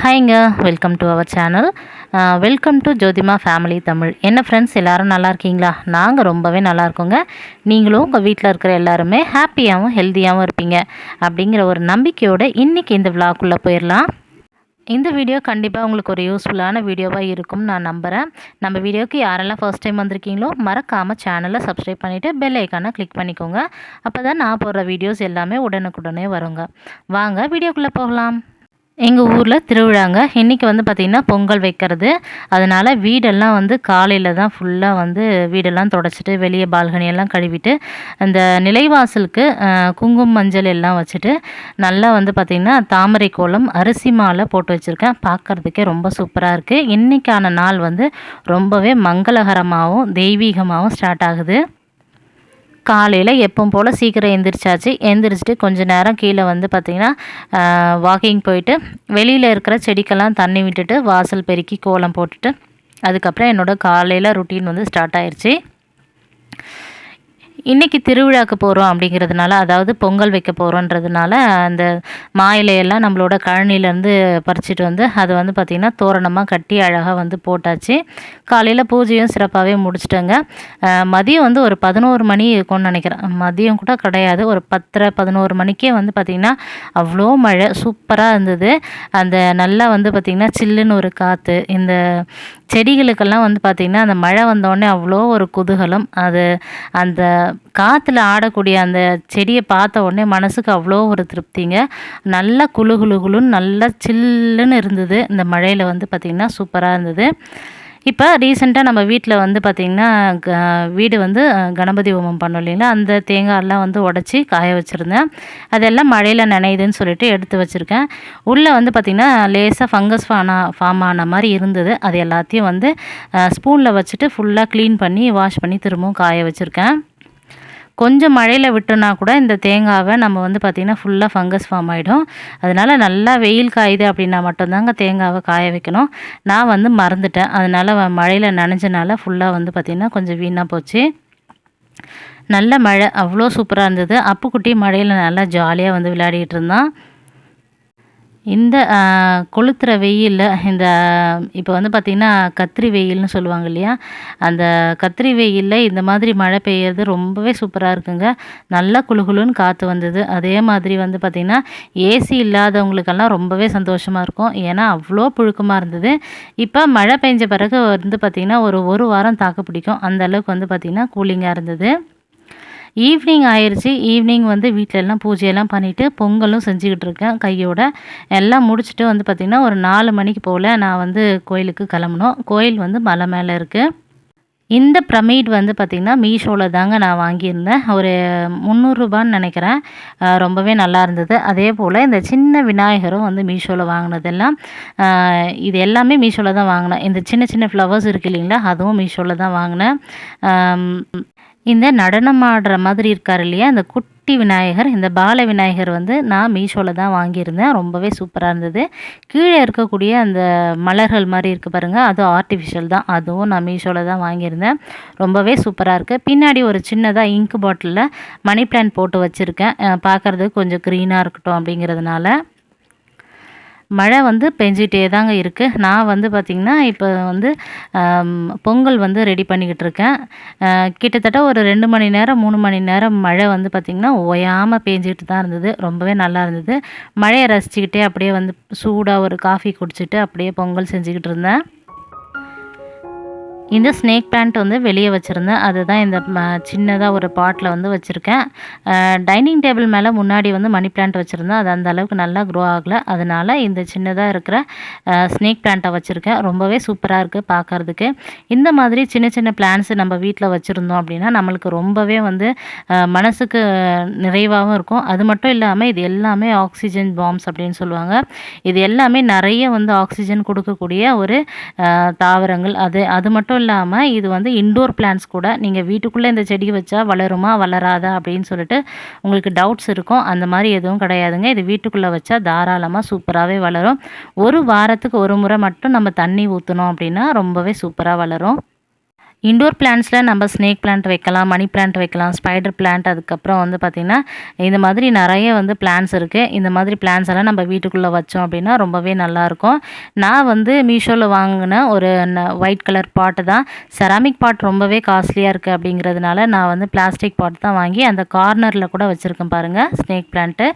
ஹாய்ங்க welcome to our channel welcome to Jothima family Tamil. என்ன friends எல்லோரும் நல்லா இருக்கீங்களா? நாங்கள் ரொம்பவே நல்லா இருக்கோங்க. நீங்களும் உங்கள் வீட்டில் இருக்கிற எல்லாருமே ஹாப்பியாகவும் ஹெல்த்தியாகவும் இருப்பீங்க. அப்படிங்கிற ஒரு நம்பிக்கையோடு இன்றைக்கி இந்த விழாக்குள்ளே போயிடலாம் இந்த வீடியோ கண்டிப்பாக உங்களுக்கு ஒரு யூஸ்ஃபுல்லான வீடியோவாக இருக்கும்னு நான் நம்புகிறேன் நம்ம வீடியோக்கு யாரெல்லாம் ஃபர்ஸ்ட் டைம் வந்திருக்கீங்களோ மறக்காமல் சேனலை சப்ஸ்கிரைப் பண்ணிவிட்டு பெல் ஐக்கானை கிளிக் பண்ணிக்கோங்க. அப்போ தான் நான் போடுற வீடியோஸ் எல்லாமே உடனுக்குடனே வருங்க. வாங்க வீடியோக்குள்ளே போகலாம். எங்கள் ஊரில் திருவிழாங்க. இன்றைக்கி வந்து பார்த்திங்கன்னா பொங்கல் வைக்கிறது. அதனால் வீடெல்லாம் வந்து காலையில் தான் ஃபுல்லாக வந்து வீடெல்லாம் தொடச்சிட்டு வெளியே பால்கனியெல்லாம் கழுவிட்டு அந்த நிலைவாசலுக்கு குங்குமம் மஞ்சள் எல்லாம் வச்சுட்டு நல்லா வந்து பார்த்திங்கன்னா தாமரை கோலம் அரிசி மாலை போட்டு வச்சுருக்கேன். பார்க்குறதுக்கே ரொம்ப சூப்பராக இருக்குது இன்றைக்கான நாள் வந்து ரொம்பவே மங்களகரமாகவும் தெய்வீகமாகவும் ஸ்டார்ட் ஆகுது. காலையில் எப்பவும் போல் சீக்கிரம் எந்திரிச்சாச்சு. எந்திரிச்சிட்டு கொஞ்சம் நேரம் கீழே வந்து பார்த்திங்கன்னா வாக்கிங் போயிட்டு வெளியில் இருக்கிற செடிக்கெல்லாம் தண்ணி விட்டுட்டு வாசல் பெருக்கி கோலம் போட்டுட்டு அதுக்கப்புறம் என்னோடய காலையில் ருட்டீன் வந்து ஸ்டார்ட் ஆயிடுச்சு இன்றைக்கி திருவிழாக்கு போகிறோம் அப்படிங்கிறதுனால அதாவது பொங்கல் வைக்க போகிறோன்றதுனால அந்த மா இலையெல்லாம் நம்மளோட கழனிலேருந்து பறிச்சிட்டு வந்து அதை வந்து பார்த்திங்கன்னா தோரணமாக கட்டி அழகாக வந்து போட்டாச்சு. காலையில் பூஜையும் சிறப்பாகவே முடிச்சிட்டேங்க. மதியம் வந்து ஒரு பதினோரு மணி இருக்கும்னு நினைக்கிறேன். மதியம் கூட கிடையாது. ஒரு பத்தரை பதினோரு மணிக்கே வந்து பார்த்திங்கன்னா அவ்வளோ மழை சூப்பராக இருந்தது. அந்த நல்லா வந்து பார்த்திங்கன்னா சில்லுன்னு ஒரு காற்று இந்த செடிகளுக்கெல்லாம் வந்து பார்த்திங்கன்னா அந்த மழை வந்தோடனே அவ்வளோ ஒரு குதூகலம். அது அந்த காற்றுல ஆடக்கூடிய அந்த செடியை பார்த்த உடனே மனசுக்கு அவ்வளோ ஒரு திருப்திங்க. நல்லா குழு குழு குழுன்னு நல்லா சில்லுன்னு இருந்தது. இந்த மழையில் வந்து பார்த்திங்கன்னா சூப்பராக இருந்தது. இப்போ ரீசெண்டாக நம்ம வீட்டில் வந்து பார்த்திங்கன்னா வீடு வந்து கணபதி ஹோமம் பண்ணோம் இல்லைங்களா? அந்த தேங்காயெல்லாம் வந்து உடச்சி காய வச்சுருந்தேன். அதெல்லாம் மழையில் நனையுதுன்னு சொல்லிட்டு எடுத்து வச்சுருக்கேன். உள்ளே வந்து பார்த்திங்கன்னா லேசாக ஃபங்கஸ் ஃபானா ஃபார்ம் ஆன மாதிரி இருந்தது. அது எல்லாத்தையும் வந்து ஸ்பூனில் வச்சுட்டு ஃபுல்லாக க்ளீன் பண்ணி வாஷ் பண்ணி திரும்பவும் காய வச்சுருக்கேன். கொஞ்சம் மழையில் விட்டோன்னா கூட இந்த தேங்காவை நம்ம வந்து பார்த்திங்கன்னா ஃபுல்லாக ஃபங்கஸ் ஃபார்ம் ஆகிடும் அதனால் நல்லா வெயில் காயுது அப்படின்னா மட்டும்தாங்க தேங்காவை காய வைக்கணும். நான் வந்து மறந்துட்டேன். அதனால் மழையில் நனைஞ்சனால ஃபுல்லாக வந்து பார்த்திங்கன்னா கொஞ்சம் வீணாக போச்சு. நல்ல மழை. அவ்வளோ சூப்பராக இருந்தது. அப்புக்குட்டி மழையில் நல்லா ஜாலியாக வந்து விளையாடிட்டு இருந்தான். இந்த கொளுத்துற வெயிலில் இந்த இப்போ வந்து பார்த்திங்கன்னா கத்திரி வெயில்னு சொல்லுவாங்க இல்லையா? அந்த கத்திரி வெயிலில் இந்த மாதிரி மழை பெய்யறது ரொம்பவே சூப்பராக இருக்குங்க. நல்லா குளுகுளுன்னு காற்று வந்தது. அதே மாதிரி வந்து பார்த்திங்கன்னா ஏசி இல்லாதவங்களுக்கெல்லாம் ரொம்பவே சந்தோஷமாக இருக்கும். ஏன்னா அவ்வளோ புழுக்கமாக இருந்தது. இப்போ மழை பெஞ்ச பிறகு வந்து பார்த்திங்கன்னா ஒரு ஒரு வாரம் தாக்கு பிடிக்கும். அந்த அளவுக்கு வந்து பார்த்திங்கன்னா கூலிங்காக இருந்தது. ஈவினிங் ஆயிடுச்சு ஈவினிங் வந்து வீட்டிலலாம் பூஜையெல்லாம் பண்ணிவிட்டு பொங்கலும் செஞ்சுக்கிட்டு இருக்கேன். கையோட எல்லாம் முடிச்சுட்டு வந்து பார்த்திங்கன்னா ஒரு நாலு மணிக்கு போல் நான் வந்து கோயிலுக்கு கிளம்பணும். கோயில் வந்து மலை மேலே இருக்குது இந்த ப்ரமீட் வந்து பார்த்திங்கன்னா மீஷோவில் தாங்க நான் வாங்கியிருந்தேன். ஒரு முந்நூறுரூபான்னு நினைக்கிறேன். ரொம்பவே நல்லா இருந்தது. அதே போல் இந்த சின்ன விநாயகரும் வந்து மீஷோவில் வாங்கினதெல்லாம் இது எல்லாமே மீஷோவில் தான் வாங்கினேன். இந்த சின்ன சின்ன ஃப்ளவர்ஸ் இருக்குது இல்லைங்களா அதுவும் மீஷோவில் தான் வாங்கினேன். இந்த நடனம் ஆடுற மாதிரி இருக்கார் இல்லையா? அந்த குட்டி விநாயகர் இந்த பால விநாயகர் வந்து நான் மீஷோவில் தான் வாங்கியிருந்தேன். ரொம்பவே சூப்பராக இருந்தது. கீழே இருக்கக்கூடிய அந்த மலர்கள் மாதிரி இருக்குது பாருங்கள் அதுவும் ஆர்டிஃபிஷியல் தான். அதுவும் நான் மீஷோவில் தான் வாங்கியிருந்தேன். ரொம்பவே சூப்பராக இருக்குது பின்னாடி ஒரு சின்னதாக இங்க் பாட்டிலில் மணி பிளான்ட் போட்டு வச்சுருக்கேன். பார்க்குறதுக்கு கொஞ்சம் க்ரீனாக இருக்கட்டும் அப்படிங்கிறதுனால. மழை வந்து பெஞ்சிட்டே தாங்க இருக்குது நான் வந்து பார்த்திங்கன்னா இப்போ வந்து பொங்கல் வந்து ரெடி பண்ணிக்கிட்டு இருக்கேன். கிட்டத்தட்ட ஒரு ரெண்டு மணி நேரம் மூணு மணி நேரம் மழை வந்து பார்த்திங்கன்னா ஓயாமல் பேஞ்சிட்டு தான் இருந்தது. ரொம்பவே நல்லா இருந்தது. மழையை ரசிச்சுக்கிட்டே அப்படியே வந்து சூடாக ஒரு காஃபி குடிச்சிட்டு அப்படியே பொங்கல் செஞ்சுக்கிட்டு இருந்தேன். இந்த ஸ்னேக் பிளான்ட் வந்து வெளியே வச்சுருந்தேன். அதுதான் இந்த சின்னதாக ஒரு பாட்டில் வந்து வச்சுருக்கேன். டைனிங் டேபிள் மேலே முன்னாடி வந்து மணி பிளான்ட் வச்சுருந்தேன். அது அந்த அளவுக்கு நல்லா க்ரோ ஆகலை. அதனால் இந்த சின்னதாக இருக்கிற ஸ்னேக் பிளான்ட்டை வச்சுருக்கேன். ரொம்பவே சூப்பராக இருக்குது பார்க்குறதுக்கு இந்த மாதிரி சின்ன சின்ன பிளான்ஸ் நம்ம வீட்டில் வச்சுருந்தோம் அப்படின்னா நம்மளுக்கு ரொம்பவே வந்து மனசுக்கு நிறைவாகவும் இருக்கும். அது மட்டும் இல்லாமல் இது எல்லாமே ஆக்சிஜன் பாம்ஸ் அப்படின்னு சொல்லுவாங்க. இது எல்லாமே நிறைய வந்து ஆக்சிஜன் கொடுக்கக்கூடிய ஒரு தாவரங்கள். அது அது மட்டும் மட்டும் இல்லாமல் இது வந்து இன்டோர் பிளான்ஸ் கூட நீங்கள் வீட்டுக்குள்ளே இந்த செடி வச்சா வளருமா வளராதா அப்படின்னு சொல்லிட்டு உங்களுக்கு டவுட்ஸ் இருக்கும். அந்த மாதிரி எதுவும் கிடையாதுங்க. இது வீட்டுக்குள்ளே வச்சா தாராளமாக சூப்பராகவே வளரும். ஒரு வாரத்துக்கு ஒரு முறை மட்டும் நம்ம தண்ணி ஊற்றணும் அப்படின்னா ரொம்பவே சூப்பராக வளரும். இண்டோர் பிளான்ட்ஸில் நம்ம ஸ்னேக் பிளான்ட் வைக்கலாம் மணி பிளான்ட் வைக்கலாம் ஸ்பைடர் பிளான்ட் அதுக்கப்புறம் வந்து பார்த்திங்கன்னா இந்த மாதிரி நிறைய வந்து பிளான்ஸ் இருக்குது இந்த மாதிரி பிளான்ஸ் எல்லாம் நம்ம வீட்டுக்குள்ளே வச்சோம் அப்படின்னா ரொம்பவே நல்லாயிருக்கும். நான் வந்து மீஷோவில் வாங்கின ஒரு ஒயிட் கலர் பாட்டு தான். செராமிக் பாட் ரொம்பவே காஸ்ட்லியாக இருக்குது அப்படிங்கிறதுனால நான் வந்து பிளாஸ்டிக் பாட் தான் வாங்கி அந்த கார்னரில் கூட வச்சுருக்கேன் பாருங்கள் ஸ்னேக் பிளான்ட்டு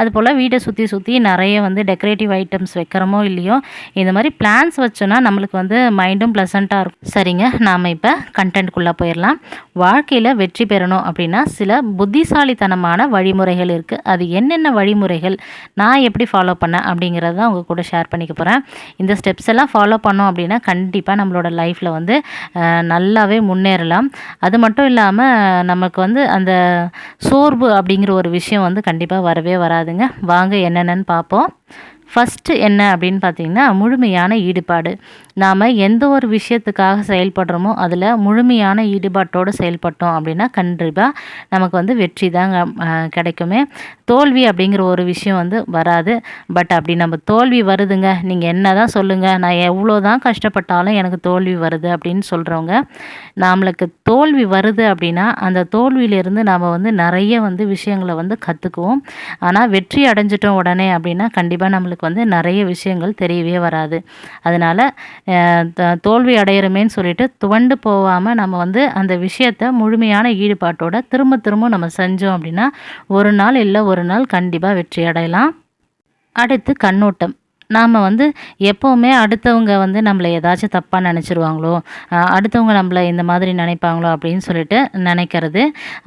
அதுபோல் வீட்டை சுற்றி சுற்றி நிறைய வந்து டெக்கரேட்டிவ் ஐட்டம்ஸ் வைக்கிறோமோ இல்லையோ இந்த மாதிரி பிளான்ஸ் வச்சோன்னா நம்மளுக்கு வந்து மைண்டும் ப்ளசண்ட்டாக இருக்கும். சரிங்க நாம் இப்போ கண்டென்ட்குள்ளே போயிடலாம் வாழ்க்கையில் வெற்றி பெறணும் அப்படின்னா சில புத்திசாலித்தனமான வழிமுறைகள் இருக்குது அது என்னென்ன வழிமுறைகள் நான் எப்படி ஃபாலோ பண்ணேன் அப்படிங்கிறத தான் உங்கள் கூட ஷேர் பண்ணிக்க போகிறேன் இந்த ஸ்டெப்ஸ் எல்லாம் ஃபாலோ பண்ணோம் அப்படின்னா கண்டிப்பாக நம்மளோட லைஃப்பில் வந்து நல்லாவே முன்னேறலாம். அது மட்டும் இல்லாமல் நமக்கு வந்து அந்த சோர்வு அப்படிங்கிற ஒரு விஷயம் வந்து கண்டிப்பாக வரவே வராதுங்க. வாங்க என்னென்னு பார்ப்போம். ஃபஸ்ட்டு என்ன அப்படின்னு பார்த்தீங்கன்னா முழுமையான ஈடுபாடு. நாம் எந்த ஒரு விஷயத்துக்காக செயல்படுறோமோ அதில் முழுமையான ஈடுபாட்டோடு செயல்பட்டோம் அப்படின்னா கண்டிப்பாக நமக்கு வந்து வெற்றி தாங்க கிடைக்குமே. தோல்வி அப்படிங்கிற ஒரு விஷயம் வந்து வராது. பட் அப்படி நம்ம தோல்வி வருதுங்க. நீங்கள் என்ன தான் சொல்லுங்கள் நான் எவ்வளோ தான் கஷ்டப்பட்டாலும் எனக்கு தோல்வி வருது அப்படின்னு சொல்கிறவங்க நம்மளுக்கு தோல்வி வருது அப்படின்னா அந்த தோல்வியிலேருந்து நாம் வந்து நிறைய வந்து விஷயங்களை வந்து கற்றுக்குவோம் ஆனால் வெற்றி அடைஞ்சிட்டோம் உடனே அப்படின்னா கண்டிப்பாக நம்மளுக்கு வந்து நிறைய விஷயங்கள் தெரியவே வராது. அதனால் தோல்வி அடையிறமேன்னு சொல்லிட்டு துவண்டு போகாமல் நம்ம வந்து அந்த விஷயத்த முழுமையான ஈடுபாட்டோட திரும்ப திரும்ப நம்ம செஞ்சோம் அப்படின்னா ஒரு நாள் இல்லை ஒரு நாள் கண்டிப்பாக வெற்றி அடையலாம். அடுத்து கண்ணோட்டம். நாம் வந்து எப்போவுமே அடுத்தவங்க வந்து நம்மளை ஏதாச்சும் தப்பாக நினச்சிருவாங்களோ அடுத்தவங்க நம்மளை இந்த மாதிரி நினைப்பாங்களோ அப்படின்னு சொல்லிட்டு நினைக்கிறது.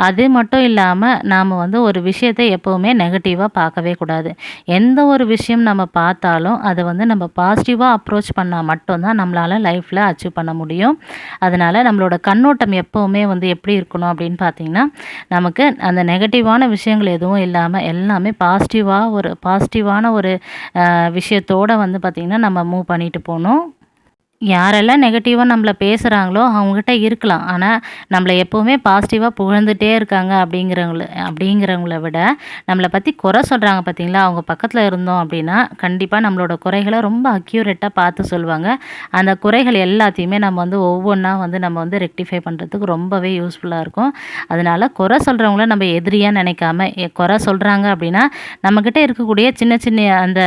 அது மட்டும் இல்லாமல் நாம் வந்து ஒரு விஷயத்தை எப்போவுமே நெகட்டிவாக பார்க்கவே கூடாது. எந்த ஒரு விஷயம் நம்ம பார்த்தாலும் அதை வந்து நம்ம பாசிட்டிவாக அப்ரோச் பண்ணால் மட்டும்தான் நம்மளால் லைஃப்பில் அச்சீவ் பண்ண முடியும். அதனால் நம்மளோட கண்ணோட்டம் எப்போவுமே வந்து எப்படி இருக்கணும் அப்படின்னு பார்த்தீங்கன்னா நமக்கு அந்த நெகட்டிவான விஷயங்கள் எதுவும் இல்லாமல் எல்லாமே பாசிட்டிவாக ஒரு பாசிட்டிவான ஒரு விஷயத்தை விஷயத்தோட வந்து பார்த்திங்கன்னா நம்ம மூவ் பண்ணிட்டு போகணும் யாரெல்லாம் நெகட்டிவாக நம்மளை பேசுகிறாங்களோ அவங்ககிட்ட இருக்கலாம். ஆனால் நம்மளை எப்போவுமே பாசிட்டிவாக புகழ்ந்துட்டே இருக்காங்க அப்படிங்கிறவங்கள அப்படிங்கிறவங்கள விட நம்மளை பற்றி குறை சொல்கிறாங்க பார்த்தீங்களா அவங்க பக்கத்தில் இருந்தோம் அப்படின்னா கண்டிப்பாக நம்மளோட குறைகளை ரொம்ப அக்யூரேட்டாக பார்த்து சொல்லுவாங்க அந்த குறைகள் எல்லாத்தையுமே நம்ம வந்து ஒவ்வொன்றா வந்து நம்ம வந்து ரெக்டிஃபை பண்ணுறதுக்கு ரொம்பவே யூஸ்ஃபுல்லாக இருக்கும். அதனால் குறை சொல்கிறவங்கள நம்ம எதிரியாக நினைக்காம எ- குறை சொல்கிறாங்க அப்படின்னா நம்மக்கிட்ட இருக்கக்கூடிய சின்ன சின்ன அந்த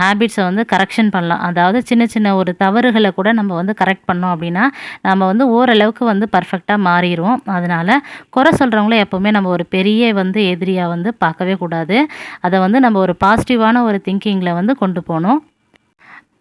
ஹேபிட்ஸை வந்து கரெக்ஷன் பண்ணலாம். அதாவது சின்ன சின்ன ஒரு தவறுகளை கூட நம்ம வந்து கரெக்ட் பண்ணோம் அப்படின்னா நம்ம வந்து ஓரளவுக்கு வந்து பர்ஃபெக்டாக மாறிடுவோம் அதனால் குறை சொல்கிறவங்கள எப்போவுமே நம்ம ஒரு பெரிய வந்து எதிரியாக வந்து பார்க்கவே கூடாது. அதை வந்து நம்ம ஒரு பாசிட்டிவான ஒரு திங்கிங்கில் வந்து கொண்டு போகணும்.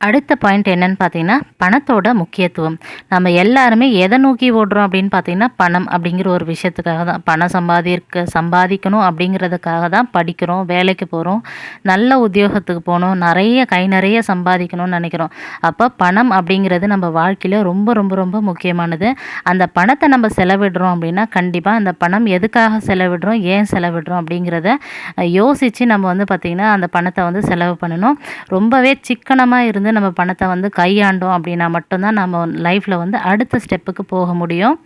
அடுத்த பாயிண்ட் என்னன்னு பார்த்தீங்கன்னா பணத்தோட முக்கியத்துவம். நம்ம எல்லாருமே எதை நோக்கி ஓடுறோம் அப்படின்னு பார்த்தீங்கன்னா பணம் அப்படிங்கிற ஒரு விஷயத்துக்காக தான். பணம் சம்பாதிக்க சம்பாதிக்கணும் அப்படிங்கிறதுக்காக தான் படிக்கிறோம் வேலைக்கு போகிறோம் நல்ல உத்தியோகத்துக்கு போகணும் நிறைய கை நிறைய சம்பாதிக்கணும்னு நினைக்கிறோம். அப்போ பணம் அப்படிங்கிறது நம்ம வாழ்க்கையில் ரொம்ப ரொம்ப ரொம்ப முக்கியமானது. அந்த பணத்தை நம்ம செலவிடுறோம் அப்படின்னா கண்டிப்பாக அந்த பணம் எதுக்காக செலவிடுறோம் ஏன் செலவிடுறோம் அப்படிங்கிறத யோசித்து நம்ம வந்து பார்த்திங்கன்னா அந்த பணத்தை வந்து செலவு பண்ணணும். ரொம்பவே சிக்கனமாக இருந்து நம்ம பணத்தை வந்து கையாண்டோம் அப்படின்னா மட்டும்தான் நம்ம லைஃப்பில் வந்து அடுத்த ஸ்டெப்புக்கு போக முடியும்.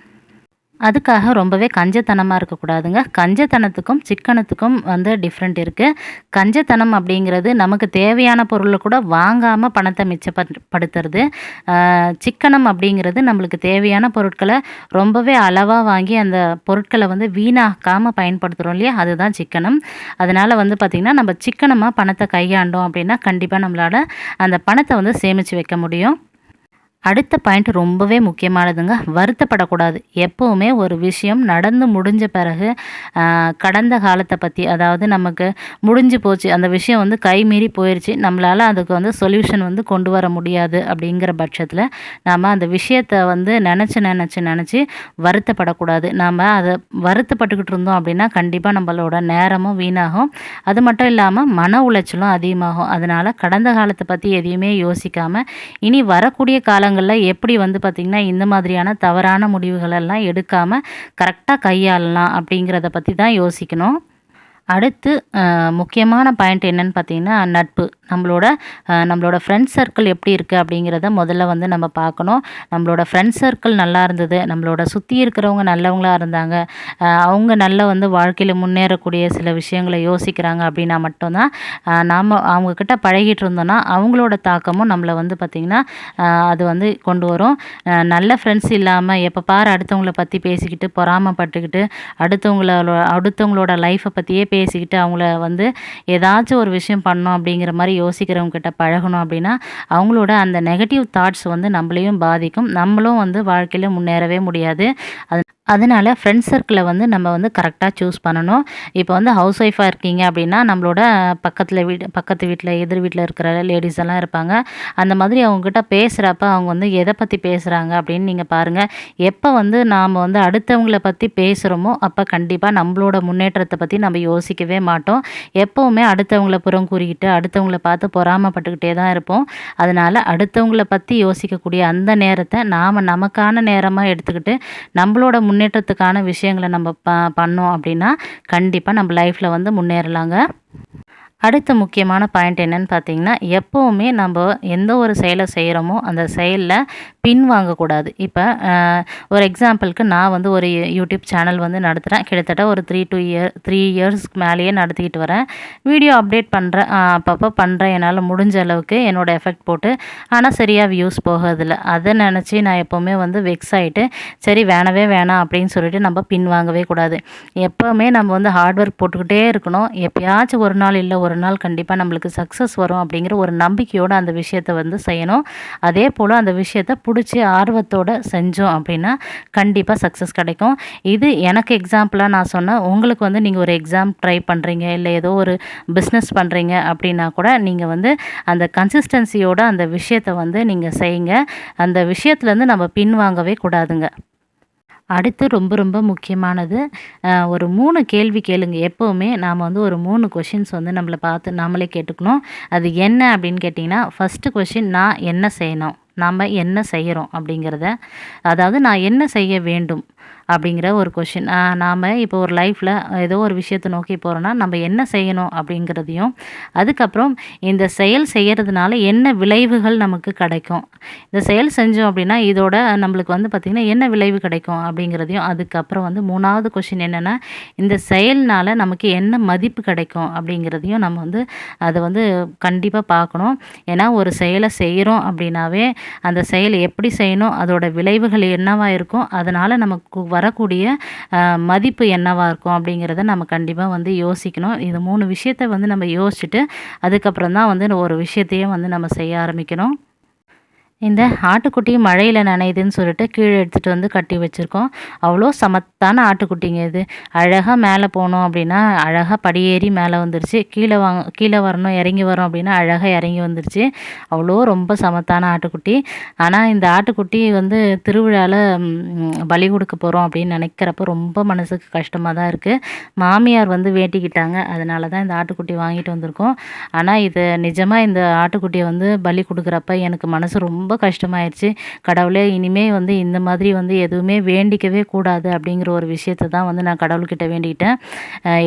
அதுக்காக ரொம்பவே கஞ்சத்தனமாக இருக்கக்கூடாதுங்க. கஞ்சத்தனத்துக்கும் சிக்கனத்துக்கும் வந்து டிஃப்ரெண்ட் இருக்குது கஞ்சத்தனம் அப்படிங்கிறது நமக்கு தேவையான பொருளை கூட வாங்காமல் பணத்தை மிச்சப்படுத்துறது. சிக்கனம் அப்படிங்கிறது நம்மளுக்கு தேவையான பொருட்களை ரொம்பவே அளவாக வாங்கி அந்த பொருட்களை வந்து வீணாக்காமல் பயன்படுத்துகிறோம் இல்லையா? அதுதான் சிக்கனம். அதனால் வந்து பார்த்திங்கன்னா நம்ம சிக்கனமாக பணத்தை கையாண்டோம் அப்படின்னா கண்டிப்பாக நம்மளால் அந்த பணத்தை வந்து சேமித்து வைக்க முடியும். அடுத்த பாயிண்ட் ரொம்பவே முக்கியமானதுங்க. வருத்தப்படக்கூடாது. எப்போவுமே ஒரு விஷயம் நடந்து முடிஞ்ச பிறகு கடந்த காலத்தை பற்றி அதாவது நமக்கு முடிஞ்சு போச்சு அந்த விஷயம் வந்து கைமீறி போயிடுச்சு நம்மளால் அதுக்கு வந்து சொல்யூஷன் வந்து கொண்டு வர முடியாது அப்படிங்கிற பட்சத்தில் நாம் அந்த விஷயத்தை வந்து நினச்சி நினச்சி நினச்சி வருத்தப்படக்கூடாது. நாம் அதை வருத்தப்பட்டுக்கிட்டு இருந்தோம் அப்படின்னா கண்டிப்பாக நம்மளோட நேரமும் வீணாகும். அது மட்டும் இல்லாமல் மன உளைச்சலும் அதிகமாகும். அதனால் கடந்த காலத்தை பற்றி எதையுமே யோசிக்காமல் இனி வரக்கூடிய காலங்களில் எப்படி வந்து பார்த்திங்கன்னா இந்த மாதிரியான தவறான முடிவுகளெல்லாம் எடுக்காமல் கரெக்டாக கையாளலாம் அப்படிங்கிறத பற்றி தான் யோசிக்கணும். அடுத்து முக்கியமான பாயிண்ட் என்னன்னு பார்த்தீங்கன்னா நட்பு. நம்மளோட நம்மளோட ஃப்ரெண்ட்ஸ் சர்க்கிள் எப்படி இருக்குது அப்படிங்கிறத முதல்ல வந்து நம்ம பார்க்கணும். நம்மளோட ஃப்ரெண்ட்ஸ் சர்க்கிள் நல்லா இருந்தது. நம்மளோட சுற்றி இருக்கிறவங்க நல்லவங்களாக இருந்தாங்க. அவங்க நல்ல வந்து வாழ்க்கையில் முன்னேறக்கூடிய சில விஷயங்களை யோசிக்கிறாங்க அப்படின்னா மட்டும்தான் நாம் அவங்கக்கிட்ட பழகிட்டு இருந்தோன்னா அவங்களோட தாக்கமும் நம்மளை வந்து பார்த்திங்கன்னா அது வந்து கொண்டு வரும். நல்ல ஃப்ரெண்ட்ஸ் இல்லாமல் எப்போ பாரு அடுத்தவங்கள பற்றி பேசிக்கிட்டு பொறாமப்பட்டுக்கிட்டு அடுத்தவங்களோட அடுத்தவங்களோட லைஃப்பை பற்றியே பேசிக்கிட்டு அவங்கள வந்து ஏதாச்சும் ஒரு விஷயம் பண்ணோம் அப்படிங்கிற மாதிரி யோசிக்கிறவங்க கிட்ட பழகணும் அப்படின்னா அவங்களோட அந்த நெகட்டிவ் தாட்ஸ் வந்து நம்மளையும் பாதிக்கும். நம்மளும் வந்து வாழ்க்கையில் முன்னேறவே முடியாது. அது அதனால் ஃப்ரெண்ட்ஸ் சர்க்கிளை வந்து நம்ம வந்து கரெக்டாக சூஸ் பண்ணணும். இப்போ வந்து ஹவுஸ் ஒய்ஃபாக இருக்கீங்க அப்படின்னா நம்மளோட பக்கத்தில் வீடு பக்கத்து வீட்டில் எதிர் வீட்டில் இருக்கிற லேடிஸ் எல்லாம் இருப்பாங்க. அந்த மாதிரி அவங்கக்கிட்ட பேசுகிறப்ப அவங்க வந்து எதை பற்றி பேசுகிறாங்க அப்படின்னு நீங்கள் பாருங்கள் எப்போ வந்து நாம் வந்து அடுத்தவங்கள பற்றி பேசுகிறோமோ அப்போ கண்டிப்பாக நம்மளோட முன்னேற்றத்தை பற்றி நம்ம யோசிக்கவே மாட்டோம். எப்போவுமே அடுத்தவங்கள புறம் கூறிக்கிட்டு அடுத்தவங்கள பார்த்து பொறாமப்பட்டுக்கிட்டே தான் இருப்போம். அதனால் அடுத்தவங்கள பற்றி யோசிக்கக்கூடிய அந்த நேரத்தை நாம் நமக்கான நேரமாக எடுத்துக்கிட்டு நம்மளோட முன்னேற்றத்துக்கான விஷயங்களை நம்ம ப பண்ணோம் அப்படின்னா கண்டிப்பாக நம்ம லைஃப்பில் வந்து முன்னேறலாங்க. அடுத்த முக்கியமான பாயிண்ட் என்னென்னு பார்த்தீங்கன்னா எப்போவுமே நம்ம எந்த ஒரு செயலை செய்கிறோமோ அந்த செயலில் பின் வாங்கக்கூடாது. இப்போ ஒரு எக்ஸாம்பிளுக்கு நான் வந்து ஒரு யூடியூப் சேனல் வந்து நடத்துகிறேன் கிட்டத்தட்ட ஒரு த்ரீ டூ இயர் த்ரீ இயர்ஸ்க்கு மேலேயே நடத்திக்கிட்டு வரேன். வீடியோ அப்டேட் பண்ணுறேன் அப்பப்போ பண்ணுறேன் என்னால் முடிஞ்ச அளவுக்கு என்னோடய எஃபெக்ட் போட்டு ஆனால் சரியாக வியூஸ் போகிறதில்ல. அதை நினச்சி நான் எப்போவுமே வந்து வெக்ஸ் ஆகிட்டு சரி வேணவே வேணாம் அப்படின்னு சொல்லிட்டு நம்ம பின் வாங்கவே கூடாது. எப்போவுமே நம்ம வந்து ஹார்ட் ஒர்க் போட்டுக்கிட்டே இருக்கணும். எப்பயாச்சும் ஒரு நாள் இல்லை ஒரு ஒரு நாள் கண்டிப்பாக நம்மளுக்கு சக்ஸஸ் வரும் அப்படிங்கிற ஒரு நம்பிக்கையோடு அந்த விஷயத்தை வந்து செய்யணும். அதே போல் அந்த விஷயத்தை பிடிச்சி ஆர்வத்தோடு செஞ்சோம் அப்படின்னா கண்டிப்பாக சக்ஸஸ் கிடைக்கும். இது எனக்கு எக்ஸாம்பிளாக நான் சொன்னேன் உங்களுக்கு வந்து நீங்கள் ஒரு எக்ஸாம் ட்ரை பண்ணுறீங்க இல்லை ஏதோ ஒரு பிஸ்னஸ் பண்ணுறீங்க அப்படின்னா கூட நீங்கள் வந்து அந்த கன்சிஸ்டன்சியோட அந்த விஷயத்தை வந்து நீங்கள் செய்யுங்க. அந்த விஷயத்துலேருந்து நம்ம பின்வாங்கவே கூடாதுங்க. அடுத்து ரொம்ப ரொம்ப முக்கியமானது ஒரு மூணு கேள்வி கேளுங்க. எப்போவுமே நாம் வந்து ஒரு மூணு கொஷின்ஸ் வந்து நம்மளை பார்த்து நாமளே கேட்டுக்கணும். அது என்ன அப்படின்னு கேட்டிங்கன்னா ஃபஸ்ட்டு கொஷின் நான் என்ன செய்யணும்? நாம் என்ன செய்கிறோம் அப்படிங்கிறத. அதாவது நான் என்ன செய்ய வேண்டும்? அப்படிங்கிற ஒரு கொஷின் நாம் இப்போ ஒரு லைஃப்பில் ஏதோ ஒரு விஷயத்தை நோக்கி போகிறோன்னா நம்ம என்ன செய்யணும் அப்படிங்கிறதையும் அதுக்கப்புறம் இந்த செயல் செய்கிறதுனால என்ன விளைவுகள் நமக்கு கிடைக்கும்? இந்த செயல் செஞ்சோம் அப்படின்னா இதோட நம்மளுக்கு வந்து பார்த்திங்கன்னா என்ன விளைவு கிடைக்கும் அப்படிங்கிறதையும் அதுக்கப்புறம் வந்து மூணாவது கொஷின் என்னென்னா இந்த செயல்னால் நமக்கு என்ன மதிப்பு கிடைக்கும் அப்படிங்கிறதையும் நம்ம வந்து அதை வந்து கண்டிப்பாக பார்க்கணும். ஏன்னா ஒரு செயலை செய்கிறோம் அப்படின்னாவே அந்த செயல் எப்படி செய்யணும் அதோட விளைவுகள் என்னவாக இருக்கும் அதனால் நமக்கு வரக்கூடிய மதிப்பு என்னவாக இருக்கும் அப்படிங்கிறத நம்ம கண்டிப்பாக வந்து யோசிக்கணும். இது மூணு விஷயத்தை வந்து நம்ம யோசிச்சுட்டு அதுக்கப்புறம் தான் வந்து ஒரு விஷயத்தையும் வந்து நம்ம செய்ய ஆரம்பிக்கணும். இந்த ஆட்டுக்குட்டி மழையில் நனையுதுன்னு சொல்லிட்டு கீழே எடுத்துகிட்டு வந்து கட்டி வச்சுருக்கோம். அவ்வளோ சமத்தான ஆட்டுக்குட்டிங்க இது. அழகாக மேலே போனோம் அப்படின்னா அழகாக படியேறி மேலே வந்துருச்சு. கீழே வாங்க கீழே வரணும் இறங்கி வரோம் அப்படின்னா அழகாக இறங்கி வந்துருச்சு. அவ்வளோ ரொம்ப சமத்தான ஆட்டுக்குட்டி. ஆனால் இந்த ஆட்டுக்குட்டி வந்து திருவிழாவில் பலி கொடுக்க போகிறோம் அப்படின்னு நினைக்கிறப்ப ரொம்ப மனசுக்கு கஷ்டமாக தான் இருக்குது மாமியார் வந்து வேட்டிக்கிட்டாங்க. அதனால தான் இந்த ஆட்டுக்குட்டி வாங்கிட்டு வந்திருக்கோம். ஆனால் இது நிஜமாக இந்த ஆட்டுக்குட்டியை வந்து பலி கொடுக்குறப்ப எனக்கு மனசு ரொம்ப ரொம்ப கஷ்டமாயிருச்சு. கடவுளே இனிமேல் வந்து இந்த மாதிரி வந்து எதுவுமே வேண்டிக்கவே கூடாது அப்படிங்கிற ஒரு விஷயத்தை தான் வந்து நான் கடவுள்கிட்ட வேண்டிக்கிட்டேன்.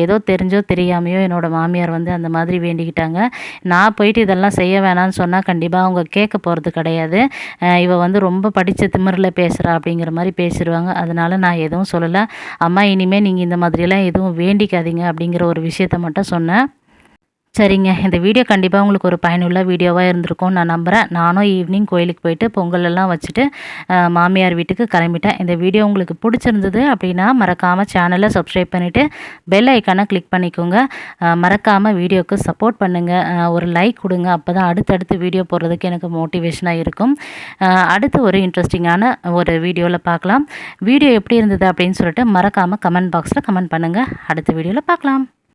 ஏதோ தெரிஞ்சோ தெரியாமையோ என்னோடய மாமியார் வந்து அந்த மாதிரி வேண்டிக்கிட்டாங்க. நான் போயிட்டு இதெல்லாம் செய்ய வேணாம்னு சொன்னால் கண்டிப்பாக அவங்க கேட்க போகிறது கிடையாது. இவ வந்து ரொம்ப படித்த திமிரில் பேசுகிறா அப்படிங்கிற மாதிரி பேசிடுவாங்க அதனால் நான் எதுவும் சொல்லலை. அம்மா இனிமேல் நீங்கள் இந்த மாதிரியெல்லாம் எதுவும் வேண்டிக்காதீங்க அப்படிங்கிற ஒரு விஷயத்த மட்டும் சொன்னேன். சரிங்க. இந்த வீடியோ கண்டிப்பாக உங்களுக்கு ஒரு பயனுள்ள வீடியோவாக இருந்திருக்கும் நான் நம்புகிறேன் நானும் ஈவினிங் கோயிலுக்கு போயிட்டு பொங்கல் எல்லாம் வச்சுட்டு மாமியார் வீட்டுக்கு கிளம்பிட்டேன். இந்த வீடியோ உங்களுக்கு பிடிச்சிருந்தது அப்படின்னா மறக்காமல் சேனலை சப்ஸ்கிரைப் பண்ணிவிட்டு பெல் ஐக்கானை கிளிக் பண்ணிக்கோங்க. மறக்காமல் வீடியோவுக்கு சப்போர்ட் பண்ணுங்கள் ஒரு லைக் கொடுங்க. அப்போ தான் அடுத்தடுத்து வீடியோ போடுறதுக்கு எனக்கு மோட்டிவேஷனாக இருக்கும். அடுத்து ஒரு இன்ட்ரெஸ்டிங்கான ஒரு வீடியோவில் பார்க்கலாம். வீடியோ எப்படி இருந்தது அப்படின்னு சொல்லிட்டு மறக்காமல் கமெண்ட் பாக்ஸில் கமெண்ட் பண்ணுங்கள் அடுத்த வீடியோவில் பார்க்கலாம்.